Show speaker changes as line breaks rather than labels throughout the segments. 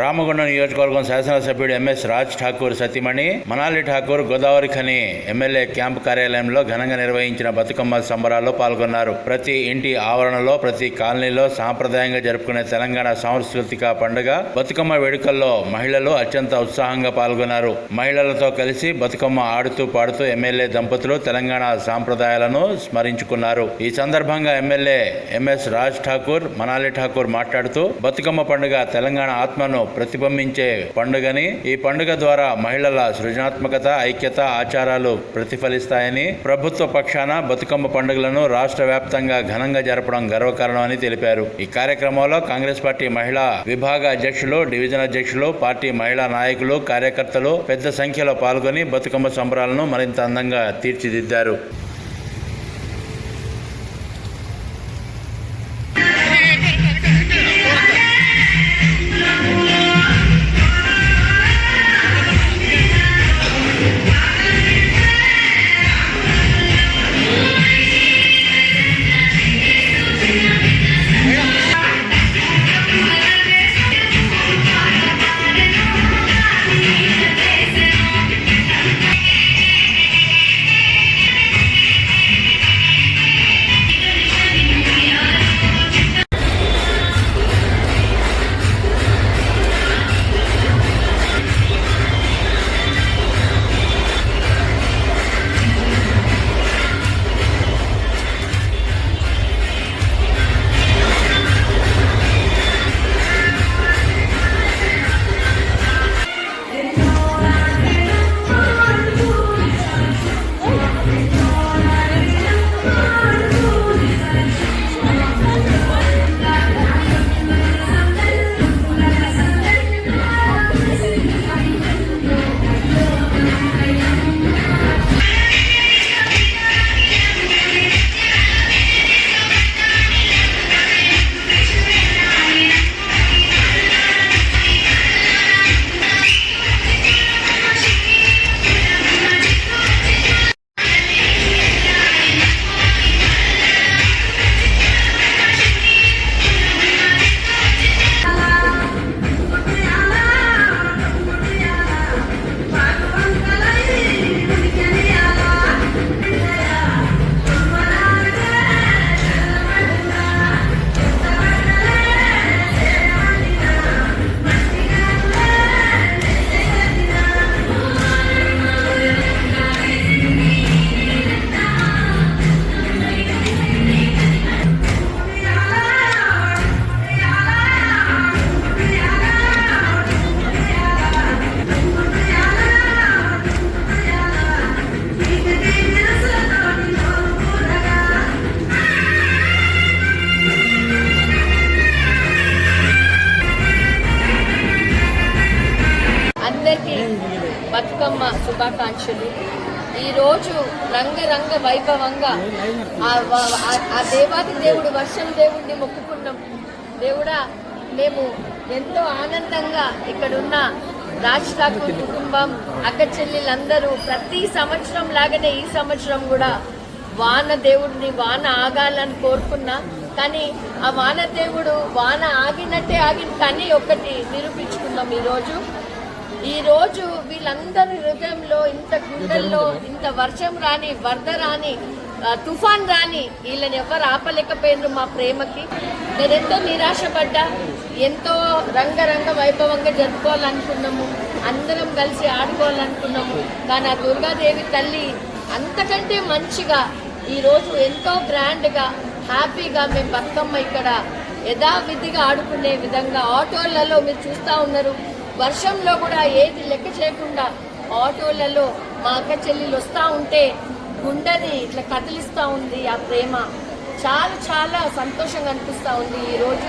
రామగుండం నియోజకవర్గం శాసనసభ్యుడు ఎంఎస్ రాజ్ ఠాకూర్ సతీమణి మనాలి ఠాకూర్ గోదావరి ఖని ఎమ్మెల్యే క్యాంపు కార్యాలయంలో ఘనంగా నిర్వహించిన బతుకమ్మ సంబరాల్లో పాల్గొన్నారు. ప్రతి ఇంటి ఆవరణలో ప్రతి కాలనీలో సాంప్రదాయంగా జరుపుకునే తెలంగాణ సాంస్కృతిక పండుగ బతుకమ్మ వేడుకల్లో మహిళలు అత్యంత ఉత్సాహంగా పాల్గొన్నారు. మహిళలతో కలిసి బతుకమ్మ ఆడుతూ పాడుతూ ఎమ్మెల్యే దంపతులు తెలంగాణ సాంప్రదాయాలను స్మరించుకున్నారు. ఈ సందర్భంగా ఎమ్మెల్యే ఎంఎస్ రాజ్ ఠాకూర్ మనాలి ఠాకూర్ మాట్లాడుతూ బతుకమ్మ పండుగ తెలంగాణ ఆత్మను ప్రతిబింబించే పండుగని ఈ పండుగ ద్వారా మహిళల సృజనాత్మకత ఐక్యత ఆచారాలు ప్రతిఫలిస్తాయని ప్రభుత్వ పక్షాన బతుకమ్మ పండుగలను రాష్ట్ర వ్యాప్తంగా ఘనంగా జరపడం గర్వకారణమని తెలిపారు. ఈ కార్యక్రమంలో కాంగ్రెస్ పార్టీ మహిళా విభాగ అధ్యక్షులు డివిజన్ అధ్యక్షులు పార్టీ మహిళా నాయకులు కార్యకర్తలు పెద్ద సంఖ్యలో పాల్గొని బతుకమ్మ సంబరాలను మరింత అందంగా తీర్చిదిద్దారు.
శుభాకాంక్షలు. ఈరోజు రంగరంగ వైభవంగా ఆ ఆ- దేవాది దేవుడు వర్షం దేవుడిని మొక్కుకున్నాం. దేవుడా మేము ఎంతో ఆనందంగా ఇక్కడున్న రాజ్ ఠాకూర్ కుటుంబం అక్క చెల్లెలందరూ ప్రతి సంవత్సరం లాగానే ఈ సంవత్సరం కూడా వాన దేవుడిని వాన ఆగాలని కోరుకున్నా. కానీ ఆ వాన దేవుడు వాన ఆగినట్టే ఆగింది కానీ ఒకటి నిరూపించుకుందాం ఈరోజు. ఈ రోజు వీళ్ళందరి హృదయంలో ఇంత గుండెల్లో ఇంత వర్షం రాని వరద రాని తుఫాన్ రాని వీళ్ళని ఎవరు ఆపలేకపోయినారు మా ప్రేమకి? నేనెంతో నిరాశపడ్డా. ఎంతో రంగరంగ వైభవంగా జరుపుకోవాలనుకున్నాము. అందరం కలిసి ఆడుకోవాలనుకున్నాము. కానీ ఆ దుర్గాదేవి తల్లి అంతకంటే మంచిగా ఈ రోజు ఎంతో గ్రాండ్గా హ్యాపీగా మేము బతుకమ్మ ఇక్కడ యథావిధిగా ఆడుకునే విధంగా ఆటోలలో మీరు చూస్తూ ఉన్నారు. వర్షంలో కూడా ఏది లెక్క చేయకుండా ఆటోలలో మా అక్క చెల్లెలు వస్తూ ఉంటే గుండెని ఇట్లా కదిలిస్తూ ఉంది ఆ ప్రేమ. చాలా చాలా సంతోషంగా అనిపిస్తూ ఉంది ఈరోజు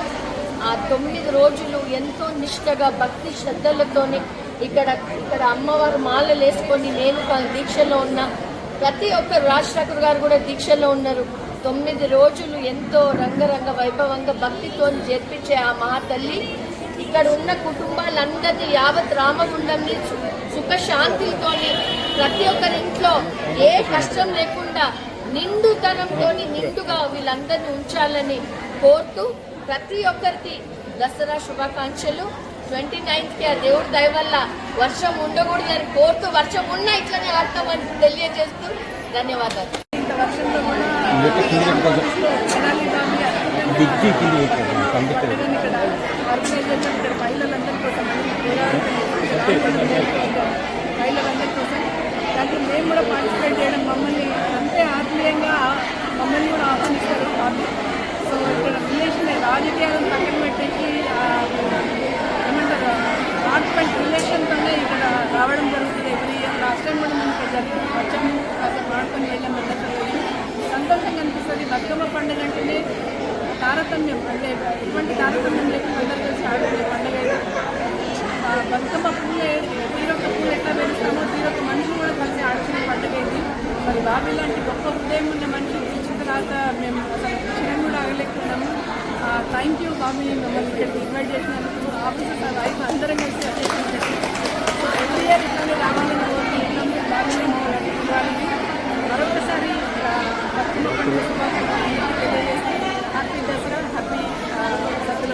ఆ తొమ్మిది రోజులు ఎంతో నిష్ఠగా భక్తి శ్రద్ధలతోని ఇక్కడ ఇక్కడ అమ్మవారు మాలలు వేసుకొని నేను దీక్షలో ఉన్నా. ప్రతి ఒక్కరు రాజశేఖర్ గారు కూడా దీక్షలో ఉన్నారు. తొమ్మిది రోజులు ఎంతో రంగరంగ వైభవంగా భక్తితో జరిపించే ఆ మహాతల్లి ఇక్కడ ఉన్న కుటుంబాలందరినీ యావత్ రామగుండంని సు- సుఖశాంతితోని ప్రతి ఒక్కరి ఇంట్లో ఏ కష్టం లేకుండా నిండుతనంతో నిండుగా వీళ్ళందరినీ ఉంచాలని కోరుతూ ప్రతి ఒక్కరికి దసరా శుభాకాంక్షలు. ట్వంటీ నైన్త్కి ఆ దేవుడి దయ వల్ల వర్షం ఉండకూడదని కోరుతూ వర్షం ఉన్నా ఇట్లనే ఆడతామని తెలియజేస్తూ ధన్యవాదాలు.
దిగ్గి
ఇక్కడ దాంట్లో మేము కూడా పార్టిసిపేట్ చేయడం మమ్మల్ని అంతే ఆత్మీయంగా మమ్మల్ని కూడా ఆహ్వానిస్తారు సో ఇక్కడ రిలేషన్ రాజకీయాలను పక్కన పెట్టేసి ఏమంటారు హార్ట్మెంట్ రిలేషన్తోనే ఇక్కడ రావడం జరుగుతుంది ఎవ్రీ ఇయర్ లాస్ట్ టైం కూడా మేము ఇక్కడ వచ్చాము కాస్త మాడుకొని వెళ్ళాము సంతోషంగా అనిపిస్తుంది. బతుకమ్మ పండుగ తారతమ్యం అంటే ఎటువంటి తారతమ్యం లేకుండా అందరూ కలిసి ఆడుకునే పండుగ బతుకమ్మ పూలే తీరొక్క పూలు ఎట్లా పెరుస్తామో తీరొక్క మనిషి కూడా కలిసి ఆడుకునే పండుగ ఇది. మరి బాబు ఇలాంటి గొప్ప హృదయం ఉన్న మనిషి చూసిన తర్వాత మేము అసలు క్షణం కూడా ఆగలేకున్నాము థ్యాంక్ యూ బాబీ మమ్మల్ని ఇక్కడికి ఇన్వైట్ చేసినందుకు. ఆఫీసర్ అందరం కలిసి అటెండ్ చేసి ఎవ్రీ ఇయర్ ఇట్లానే రావాలని కోరుకుంటున్నాము బాబీని ఇవ్వాలని మరొకసారి ఆ, బతుకమ్మ పండుగ శుభాకాంక్షలు తెలియజేస్తూ happy Dasara happy Sattula